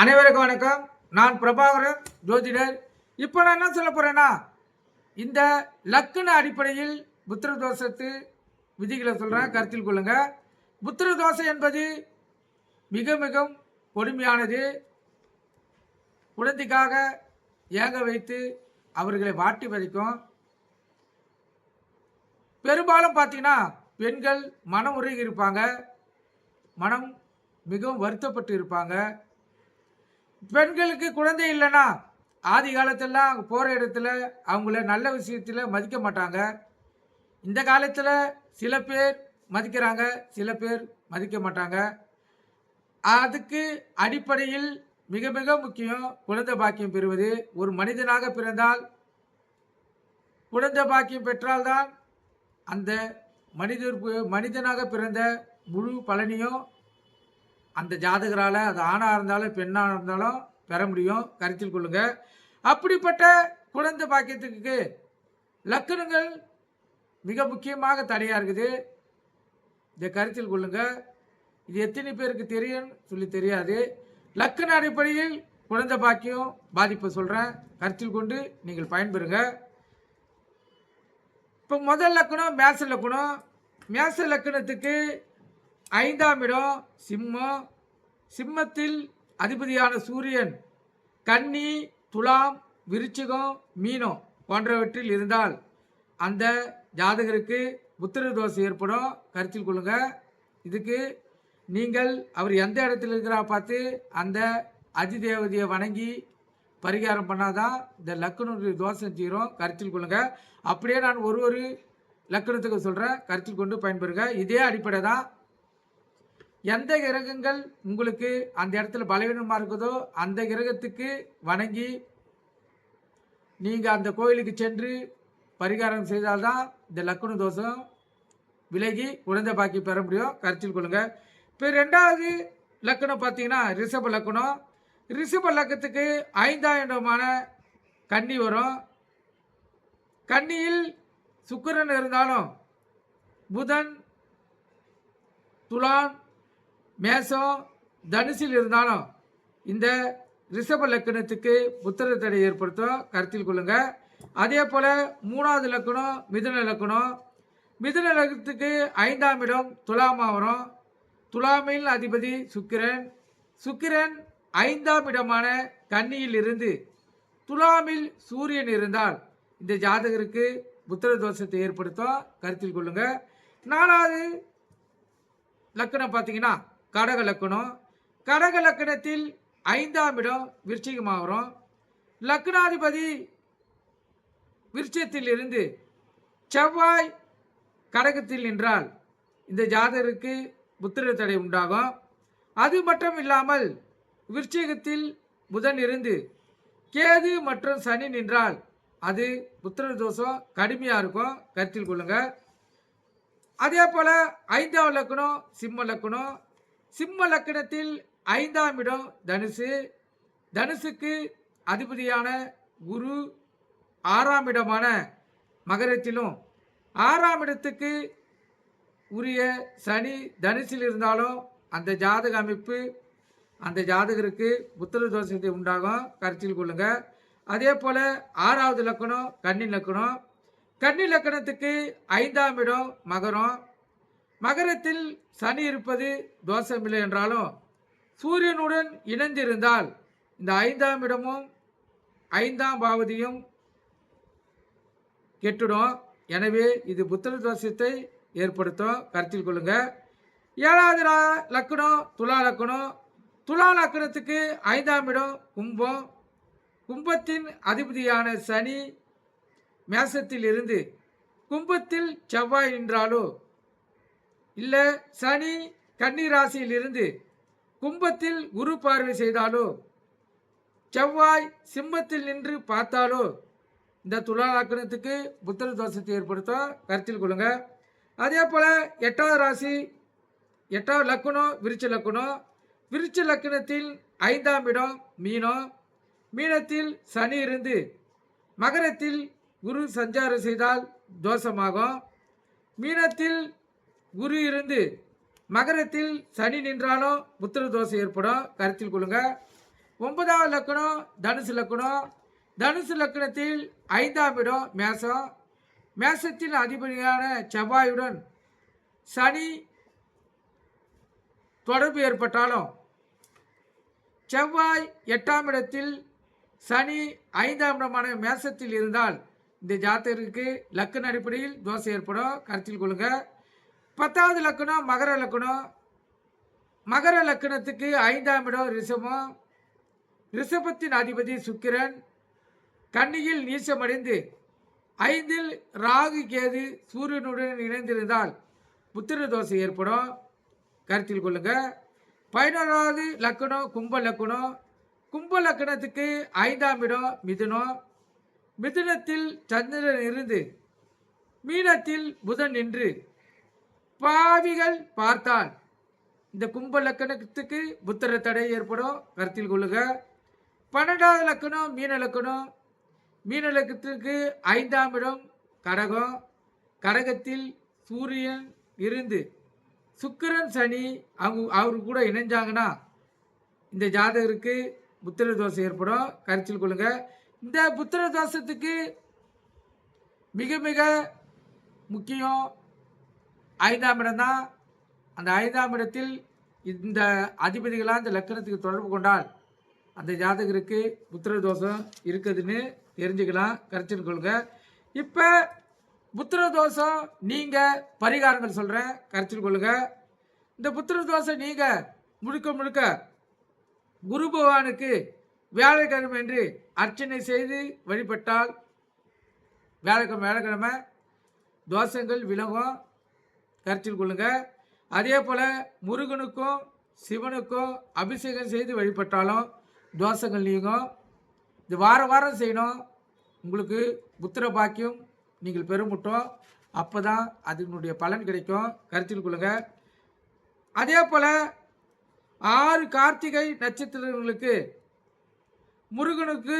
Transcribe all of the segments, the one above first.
அனைவருக்கும் வணக்கம். நான் பிரபாகரன் ஜோதிடர். இப்போ நான் என்ன சொல்ல போகிறேன்னா இந்த லக்குன அடிப்படையில் புத்திர தோஷத்து விதிகளை சொல்கிறேன் கருத்தில் கொள்ளுங்கள் புத்திர தோஷம் என்பது மிக மிக கொடுமையானது. குழந்தைக்காக ஏங்க வைத்து அவர்களை வாட்டி வதைக்கும். பெரும்பாலும் பார்த்தீங்கன்னா பெண்கள் மனம் உருகி இருப்பாங்க. மனம் மிகவும் வருத்தப்பட்டு இருப்பாங்க. பெண்களுக்கு குழந்தை இல்லைன்னா ஆதி காலத்திலலாம் போகிற இடத்துல அவங்கள நல்ல விஷயத்தில் மதிக்க மாட்டாங்க. இந்த காலத்தில் சில பேர் மதிக்கிறாங்க சில பேர் மதிக்க மாட்டாங்க. அதுக்கு அடிப்படையில் மிக மிக முக்கியம் குழந்தை பாக்கியம் பெறுவது. ஒரு மனிதனாக பிறந்தால் குழந்தை பாக்கியம் பெற்றால்தான் அந்த மனிதர் மனிதனாக பிறந்த முழு பலனையும் அந்த ஜாதகரால் அது ஆணாக இருந்தாலும் பெண்ணாக இருந்தாலும் பெற முடியும். கருத்தில் கொள்ளுங்க. அப்படிப்பட்ட குழந்தை பாக்கியத்துக்கு லக்கணங்கள் மிக முக்கியமாக தடையாக இருக்குது. இதை கருத்தில் கொள்ளுங்க. இது எத்தனை பேருக்கு தெரியும் சொல்லி தெரியாது. லக்கண அடிப்படையில் குழந்தை பாக்கியம் பாதிப்பை சொல்கிறேன் கருத்தில் கொண்டு நீங்கள் பயன்பெறுங்க. இப்போ முதல் லக்கணம் மேச லக்கணம். மேச லக்கணத்துக்கு ஐந்தாம் இடம் சிம்மம் சிம்மத்தில் அதிபதியான சூரியன் கன்னி துலாம் விருச்சிகம் மீனம் போன்றவற்றில் இருந்தால் அந்த ஜாதகருக்கு புத்திர தோஷம் ஏற்படும். கருத்தில் கொள்ளுங்க. இதுக்கு நீங்கள் அவர் எந்த இடத்துல இருக்கிறா பார்த்து அந்த அதிதேவதையை வணங்கி பரிகாரம் பண்ணாதான் இந்த லக்கண தோசை தீரும். கருத்தில் கொள்ளுங்க. அப்படியே நான் ஒரு ஒரு லக்கணத்துக்கு சொல்கிறேன் கருத்தில் கொண்டு பயன்பெறுங்க. இதே அடிப்படை தான் எந்த கிரகங்கள் உங்களுக்கு அந்த இடத்துல பலவீனமாக இருக்குதோ அந்த கிரகத்துக்கு வணங்கி நீங்கள் அந்த கோயிலுக்கு சென்று பரிகாரம் செய்தால்தான் இந்த லக்குண தோஷம் விலகி குழந்தை பாக்கி பெற முடியும். கருத்தில் கொள்ளுங்க. இப்போ ரெண்டாவது லக்கணம் பார்த்தீங்கன்னா ரிஷப லக்கணம் ரிஷப லக்கத்துக்கு ஐந்தாயிரமான கன்னி வரும். கன்னியில் சுக்கிரன் இருந்தாலும் புதன் துலான் மேசம் தனுசில் இருந்தாலும் இந்த ரிஷப லக்கணத்துக்கு புத்திர தடை ஏற்படுத்தும். கருத்தில் கொள்ளுங்க. அதே போல் மூணாவது லக்கணம் மிதுன லக்கணம் மிதுன லக்கணத்துக்கு ஐந்தாம் இடம் துலாமா வரும் துலாமில் அதிபதி சுக்கிரன். சுக்கிரன் ஐந்தாம் இடமான கன்னியில் இருந்து துலாமில் சூரியன் இருந்தால் இந்த ஜாதகருக்கு புத்திர தோஷத்தை ஏற்படுத்தும். கருத்தில் கொள்ளுங்கள் நாலாவது லக்கணம் பார்த்தீங்கன்னா கடகலக்கணம். கடகலக்கணத்தில் ஐந்தாம் இடம் விருச்சிகமாக வரும் லக்னாதிபதி விருட்சத்தில் இருந்து செவ்வாய் கடகத்தில் நின்றால் இந்த ஜாதகருக்கு புத்திர தடை உண்டாகும். அது மட்டும் இல்லாமல் விருச்சிகத்தில் புதன் இருந்து கேது மற்றும் சனி நின்றால் அது புத்திர தோஷம் கடுமையாக இருக்கும். கருத்தில் கொள்ளுங்க. அதே போல் ஐந்தாம் லக்கணம் சிம்ம லக்கணம் சிம்ம லக்கணத்தில் ஐந்தாம் இடம் தனுசு. தனுசுக்கு அதிபதியான குரு ஆறாம் இடமான மகரத்திலும். ஆறாம் இடத்துக்கு உரிய சனி தனுசில் இருந்தாலும் அந்த ஜாதக அமைப்பு அந்த ஜாதகருக்கு புத்திர தோஷத்தை உண்டாகும். கருத்தில் கொள்ளுங்க. அதே போல் ஆறாவது லக்கணம் கன்னி லக்கணம். கன்னி லக்கணத்துக்கு ஐந்தாம் இடம் மகரம். மகரத்தில் சனி இருப்பது தோஷமில்லை என்றாலும் சூரியனுடன் இணைந்திருந்தால் இந்த ஐந்தாம் இடமும் ஐந்தாம் பாவதியும் கெட்டுடும். எனவே இது புத்திர தோஷத்தை ஏற்படுத்தும். கருத்தில் கொள்ளுங்க. ஏழாவது ரா- லக்கணம் துலா லக்கணம். துலா லக்கணத்துக்கு ஐந்தாம் இடம் கும்பம். கும்பத்தின் அதிபதியான சனி மேசத்தில் இருந்து கும்பத்தில் செவ்வாய் நின்றாலோ இல்லை சனி கன்னி ராசியில் இருந்து கும்பத்தில் குரு பார்வை செய்தாலோ செவ்வாய் சிம்மத்தில் நின்று பார்த்தாலோ இந்த துலா லக்கணத்துக்கு புத்திர தோஷத்தை ஏற்படுத்த கருத்தில் கொள்ளுங்க. அதே போல் எட்டாவது ராசி எட்டாவது லக்கணம் விருச்ச லக்குணம் விருச்ச லக்கணத்தில் ஐந்தாம் இடம் மீனம் மீனத்தில் சனி இருந்து மகரத்தில் குரு சஞ்சாரம் செய்தால் தோஷமாகும். மீனத்தில் குரு இருந்து மகரத்தில் சனி நின்றாலும் புத்திர தோஷம் ஏற்படும். கருத்தில் கொள்ளுங்க. ஒன்பதாவது லக்கணம் தனுசு லக்கணம். தனுசு லக்கணத்தில் ஐந்தாம் இடம் மேசம். மேசத்தின் அதிபதியான செவ்வாயுடன் சனி தொடர்பு ஏற்பட்டாலும் செவ்வாய் எட்டாம் இடத்தில் சனி ஐந்தாம் இடமான மேசத்தில் இருந்தால் இந்த ஜாத்தகருக்கு லக்கண அடிப்படையில் தோசை ஏற்படும். கருத்தில் கொள்ளுங்கள் பத்தாவது லக்கணம் மகர லக்கணம். மகர லக்கணத்துக்கு ஐந்தாம் இடம் ரிஷபம். ரிஷபத்தின் அதிபதி சுக்கிரன். கன்னியில் நீச்சமடைந்து ஐந்தில் ராகு கேது சூரியனுடன் இணைந்திருந்தால் புத்திர தோசை ஏற்படும். கருத்தில் கொள்ளுங்க. பதினோராவது லக்கணம் கும்ப லக்கணம். கும்ப லக்கணத்துக்கு ஐந்தாம் இடம் மிதுனம். மிதுனத்தில் சந்திரன் இருந்து மீனத்தில் புதன் நின்று பாவிகள் பார்த்தால். இந்த கும்ப லக்கணத்துக்கு புத்தர தடை ஏற்படும். கருத்தில் கொள்ளுக. பன்னெண்டாவது லக்கணம் மீன லக்கணம். மீன லக்கணத்துக்கு ஐந்தாம் இடம் கடகம். கரகத்தில் சூரியன் இருந்து சுக்கிரன் சனி அவங்க அவரு கூட இணைஞ்சாங்கன்னா இந்த ஜாதகருக்கு புத்திர தோஷம் ஏற்படும். கருத்தில் கொள்ளுங்க இந்த புத்திர தோஷத்துக்கு மிக மிக முக்கியம் ஐந்தாம் இடம் தான் அந்த ஐந்தாம் இடத்தில் இந்த அதிபதிகளாக இந்த லக்கணத்துக்கு தொடர்பு கொண்டால் அந்த ஜாதகருக்கு புத்திர தோஷம் இருக்குதுன்னு தெரிஞ்சுக்கலாம் கருத்தில் கொள்க. இப்போ புத்திர தோஷம் நீங்கள் பரிகாரங்கள் சொல்கிறேன் கருத்தில் கொள்ளுங்க இந்த புத்திர தோஷம் நீங்கள் முழுக்க முழுக்க குரு பகவானுக்கு வியாழக்கிழமை என்று அர்ச்சனை செய்து வழிபட்டால் வியாழக்கிழமை வியாழக்கிழமை தோஷங்கள் விலகும். கருத்தில் கொள்ளுங்கள் அதே போல் முருகனுக்கும் சிவனுக்கும் அபிஷேகம் செய்து வழிபட்டாலும் தோஷங்கள் நீங்கும். இது வாரம் வாரம் செய்யணும். உங்களுக்கு புத்திர பாக்கியம் நீங்கள் பெருமுட்டோம். அப்போ தான் அதனுடைய பலன் கிடைக்கும். கருத்தில் கொள்ளுங்கள் அதே போல் ஆறு கார்த்திகை நட்சத்திரங்களுக்கு முருகனுக்கு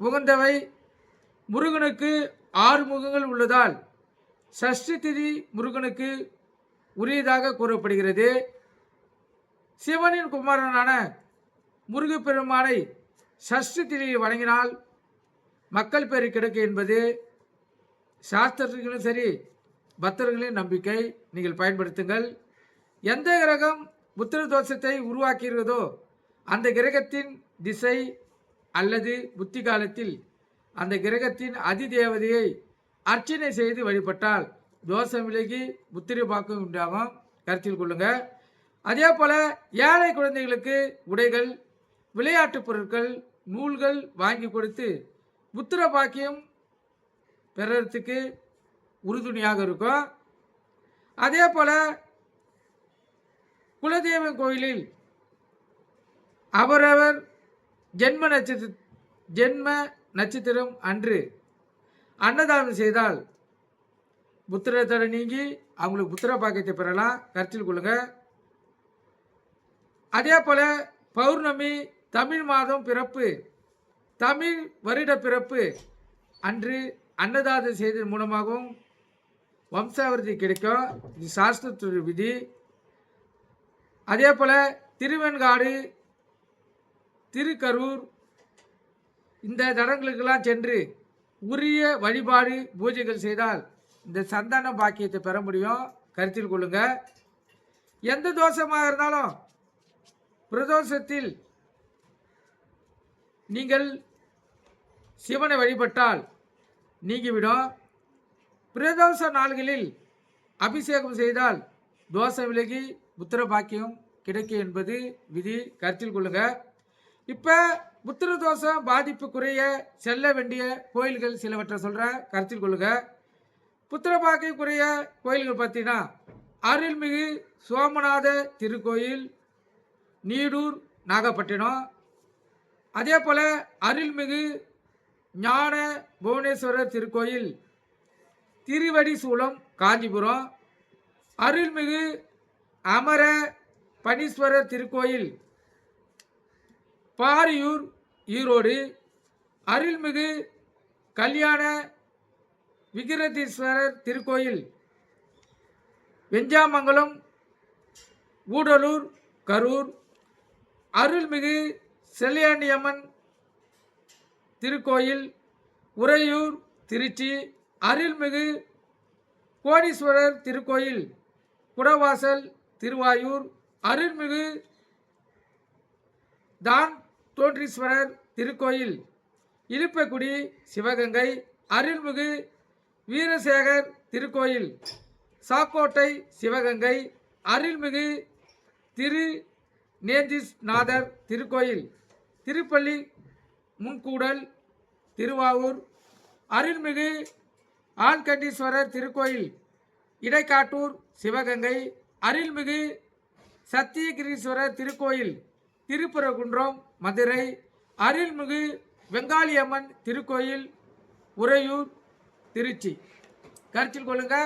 உகந்தவை முருகனுக்கு ஆறு முகங்கள் உள்ளதால் சஷ்டி திதி முருகனுக்கு உரியதாக கூறப்படுகிறது. சிவனின் குமாரனான முருகப்பெருமானை சஷ்டி திதியை வழங்கினால் மக்கள் பேர் கிடைக்கும் என்பது சாஸ்திரர்களும் சரி பக்தர்களின் நம்பிக்கை. நீங்கள் பயன்படுத்துங்கள். எந்த கிரகம் புத்திர தோஷத்தை உருவாக்குகிறதோ அந்த கிரகத்தின் திசை அல்லது புத்தி காலத்தில் அந்த கிரகத்தின் அதிதேவதையை அர்ச்சனை செய்து வழிபட்டால் தோஷம் விலகி புத்திரி பாக்கம் உண்டாகும். கருத்தில் கொள்ளுங்க. அதே போல ஏழை குழந்தைகளுக்கு உடைகள் விளையாட்டுப் பொருட்கள் நூல்கள் வாங்கி கொடுத்து புத்திர பாக்கியம் பெறறதுக்கு உறுதுணையாக இருக்கும். அதே போல குலதெய்வம் கோயிலில் அவரவர் ஜென்ம நட்சத்திர ஜென்ம நட்சத்திரம் அன்று அன்னதானம் செய்தால் புத்திர தடை நீங்கி அவங்களுக்கு புத்திர பாக்கியத்தை பெறலாம். கருத்தில் கொள்ளுங்க. அதே போல பௌர்ணமி தமிழ் மாதம் பிறப்பு தமிழ் வருட பிறப்பு அன்று அன்னதானம் செய்ததன் மூலமாகவும் வம்சாவிரதி கிடைக்கும். இது சாஸ்திரத்துறை விதி. அதே போல் திருவெண்காடு திருக்கரூர் இந்த தடங்களுக்கெல்லாம் சென்று உரிய வழிபாடு பூஜைகள் செய்தால் இந்த சந்தான பாக்கியத்தை பெற முடியும். கருத்தில் கொள்ளுங்க. எந்த தோஷமாக இருந்தாலும் பிரதோஷத்தில் நீங்கள் சிவனை வழிபட்டால் நீங்கிவிடும். பிரதோஷ நாள்களில் அபிஷேகம் செய்தால் தோஷம் விலகி புத்திர பாக்கியம் கிடைக்கும் என்பது விதி. கருத்தில் கொள்ளுங்க. இப்போ புத்திர தோஷம் பாதிப்பு குறைய செல்ல வேண்டிய கோயில்கள் சிலவற்றை சொல்கிறேன் கருத்தில் கொள்ளுங்க. புத்திர பாக்கியம் குறைய கோயில்கள் பார்த்தீங்கன்னா அருள்மிகு சோமநாத திருக்கோயில் நீடூர் நாகப்பட்டினம். அதே போல் அருள்மிகு ஞான புவனேஸ்வரர் திருக்கோயில் திருவடி சூலம் காஞ்சிபுரம். அருள்மிகு அமர பனீஸ்வரர் திருக்கோயில் பாரியூர் ஈரோடு அருள்மிகு கல்யாண விக்கிரதீஸ்வரர் திருக்கோயில் வெஞ்சாமங்கலம் ஊடலூர் கரூர் அருள்மிகு செல்லியாண்டியம்மன் திருக்கோயில் உறையூர் திருச்சி அருள்மிகு கோடீஸ்வரர் திருக்கோயில் குடவாசல் திருவாயூர் அருள்மிகு தான் தோன்றீஸ்வரர் திருக்கோயில் இழுப்பக்குடி சிவகங்கை அருள்மிகு வீரசேகர் திருக்கோயில் சாக்கோட்டை சிவகங்கை அருள்மிகு திரு நேந்திஸ்நாதர் திருக்கோயில் திருப்பள்ளி முன்கூடல் திருவாவூர் அருள்மிகு ஆண்கண்டீஸ்வரர் திருக்கோயில் இடைக்காட்டூர் சிவகங்கை அருள்மிகு சத்தியகிரீஸ்வரர் திருக்கோயில் திருப்பரங்குன்றம் மதுரை அருள்மிகு வெங்காளியம்மன் திருக்கோயில் உறையூர் திருச்சி. கருத்தில் கொள்ளுங்க.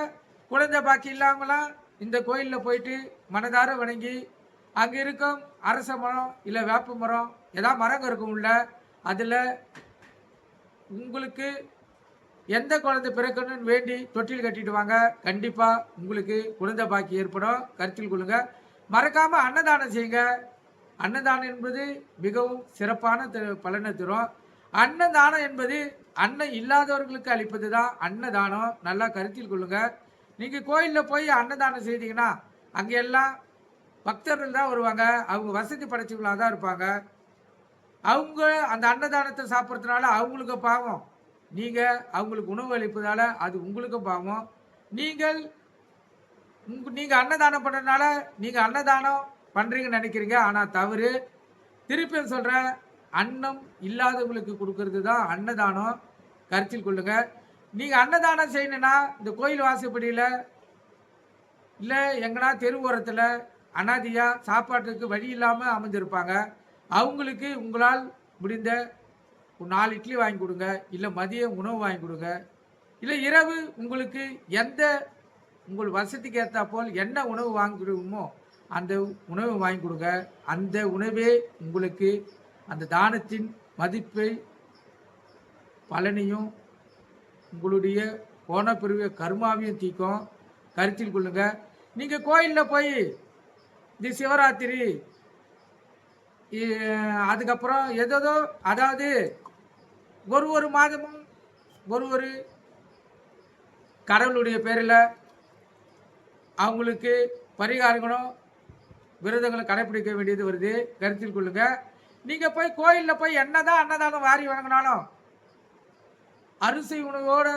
குழந்தை பாக்கி இல்லாமலாம் இந்த கோயிலில் போயிட்டு மனதார வணங்கி அங்கே இருக்கும் அரச மரம் இல்லை வேப்ப மரம் ஏதாவது மரங்க இருக்கும் உள்ள அதில் உங்களுக்கு எந்த குழந்தை பிறக்கணும்னு வேண்டி தொட்டில் கட்டிட்டு வாங்க. கண்டிப்பாக உங்களுக்கு குழந்தை பாக்கி ஏற்படும். கருத்தில் கொள்ளுங்கள் மறக்காமல் அன்னதானம் செய்யுங்க. அன்னதானம் என்பது மிகவும் சிறப்பான தி- பலனை தரும். அன்னதானம் என்பது அன்னம் இல்லாதவர்களுக்கு அளிப்பது தான் அன்னதானம். நல்லா கருத்தில் கொள்ளுங்க. நீங்கள் கோயிலில் போய் அன்னதானம் செய்தீங்கன்னா அங்கே எல்லாம் பக்தர்கள் தான் வருவாங்க. அவங்க வசதி படைச்சவங்களாக தான் இருப்பாங்க. அவங்க அந்த அன்னதானத்தை சாப்பிட்றதுனால அவங்களுக்கு பாவம். நீங்கள் அவங்களுக்கு உணவு அளிப்பதால் அது உங்களுக்கும் பாவம். நீங்கள் உங்க நீங்கள் அன்னதானம் பண்ணுறதுனால நீங்கள் அன்னதானம் பண்ணுறீங்கன்னு நினைக்கிறீங்க ஆனால் தவறு. திருப்பி சொல்கிறேன் அன்னம் இல்லாதவங்களுக்கு கொடுக்கறது தான் அன்னதானம். கருத்தில் கொள்ளுங்கள் நீங்கள் அன்னதானம் செய்யணுன்னா இந்த கோயில் வாசப்படியில் இல்லை எங்கன்னா தெரு ஓரத்தில் அனாதியாக சாப்பாட்டுக்கு வழி இல்லாமல் அமைஞ்சிருப்பாங்க அவங்களுக்கு உங்களால் முடிந்த ஒரு நாலு இட்லி வாங்கி கொடுங்க இல்லை மதியம் உணவு வாங்கி கொடுங்க. இல்லை இரவு உங்களுக்கு எந்த உங்கள் வசதிக்கு ஏற்றா போல் என்ன உணவு வாங்கி கொடுக்குமோ அந்த உணவு வாங்கி கொடுங்க. அந்த உணவே உங்களுக்கு அந்த தானத்தின் மதிப்பை பலனையும் உங்களுடைய கோணப்பிரிவு கர்மாவையும் தீக்கும் கருத்தில் கொள்ளுங்க. நீங்கள் கோயிலில் போய் இது சிவராத்திரி அதுக்கப்புறம் ஏதோ அதாவது ஒரு ஒரு மாதமும் ஒரு ஒரு கடவுளுடைய பேரில் அவங்களுக்கு பரிகாரங்களும் விரதங்களை கடைப்பிடிக்க வேண்டியது வருது. கருத்தில் கொள்ளுங்க. நீங்கள் போய் கோயிலில் போய் என்னதான் அன்னதானம் வாரி வழங்கினாலும் அரிசி உணவோட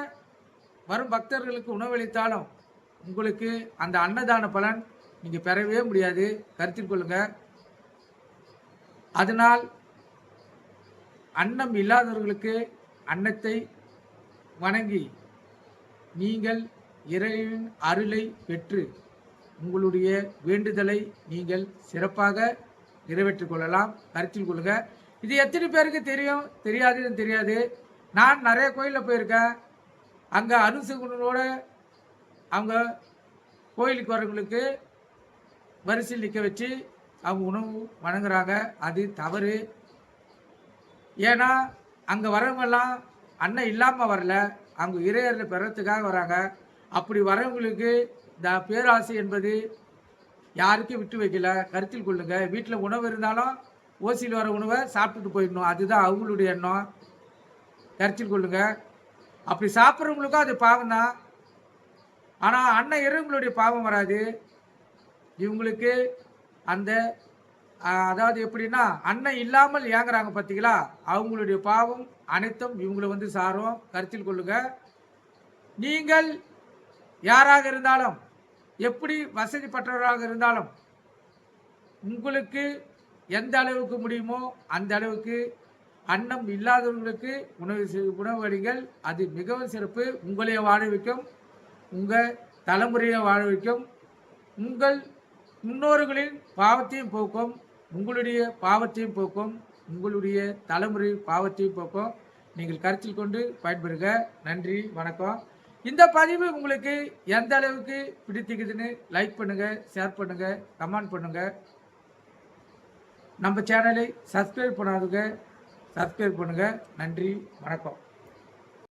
வரும் பக்தர்களுக்கு உணவளித்தாலும் உங்களுக்கு அந்த அன்னதான பலன் நீங்கள் பெறவே முடியாது. கருத்தில் கொள்ளுங்க. அதனால் அன்னம் இல்லாதவர்களுக்கு அன்னத்தை வணங்கி நீங்கள் இறைவின் அருளை பெற்று உங்களுடைய வேண்டுதலை நீங்கள் சிறப்பாக நிறைவேற்றிக் கொள்ளலாம். கருத்தில் கொள்ளுங்க. இது எத்தனை பேருக்கு தெரியும்? தெரியாதுன்னு தெரியாது. நான் நிறைய கோயிலில் போயிருக்கேன். அங்கே அனுசகுணனோட அவங்க கோயிலுக்கு வரவங்களுக்கு வரிசையில் நிற்க வச்சு அவங்க உணவு வணங்குறாங்க. அது தவறு. ஏன்னா அங்கே வரவங்கெல்லாம் அண்ணன் இல்லாமல் வரல. அவங்க இறையரில் பெறத்துக்காக வராங்க. அப்படி வரவங்களுக்கு இந்த பேராசை என்பது யாருக்கும் விட்டு வைக்கல. கருத்தில் கொள்ளுங்க. வீட்டில் உணவு இருந்தாலும் ஓசியில் வர உணவை சாப்பிட்டுட்டு போயிடணும். அதுதான் அவங்களுடைய எண்ணம். கருத்தில் கொள்ளுங்க. அப்படி சாப்பிட்றவங்களுக்கும் அது பாவம் தான் ஆனால் அண்ணன் இறவங்களுடைய பாவம் வராது. இவங்களுக்கு அந்த அதாவது எப்படின்னா அண்ணன் இல்லாமல் ஏங்குறாங்க பார்த்தீங்களா அவங்களுடைய பாவம் அனைத்தும் இவங்களை வந்து சாரும். கருத்தில் கொள்ளுங்க. நீங்கள் யாராக இருந்தாலும் எப்படி வசதிப்பட்டவராக இருந்தாலும் உங்களுக்கு எந்த அளவுக்கு முடியுமோ அந்த அளவுக்கு அன்னம் இல்லாதவர்களுக்கு உணவு உணவு அளிங்கள் அது மிகவும் சிறப்பு. உங்களையும் வாழ வைக்கும். உங்கள் தலைமுறையை வாழ வைக்கும். உங்கள் முன்னோர்களின் பாவத்தையும் போக்கும். உங்களுடைய பாவத்தையும் போக்கும். உங்களுடைய தலைமுறை பாவத்தையும் போக்கும். நீங்கள் கருத்தில் கொண்டு பயன்பெறுக. நன்றி. வணக்கம். இந்த பதிவு உங்களுக்கு எந்த அளவுக்கு பிடித்திக்குதுன்னு லைக் பண்ணுங்க ஷேர் பண்ணுங்க கமெண்ட் பண்ணுங்க. நம்ம சேனலை சப்ஸ்கிரைப் பண்ணாதுங்க சப்ஸ்கிரைப் பண்ணுங்க. நன்றி வணக்கம்.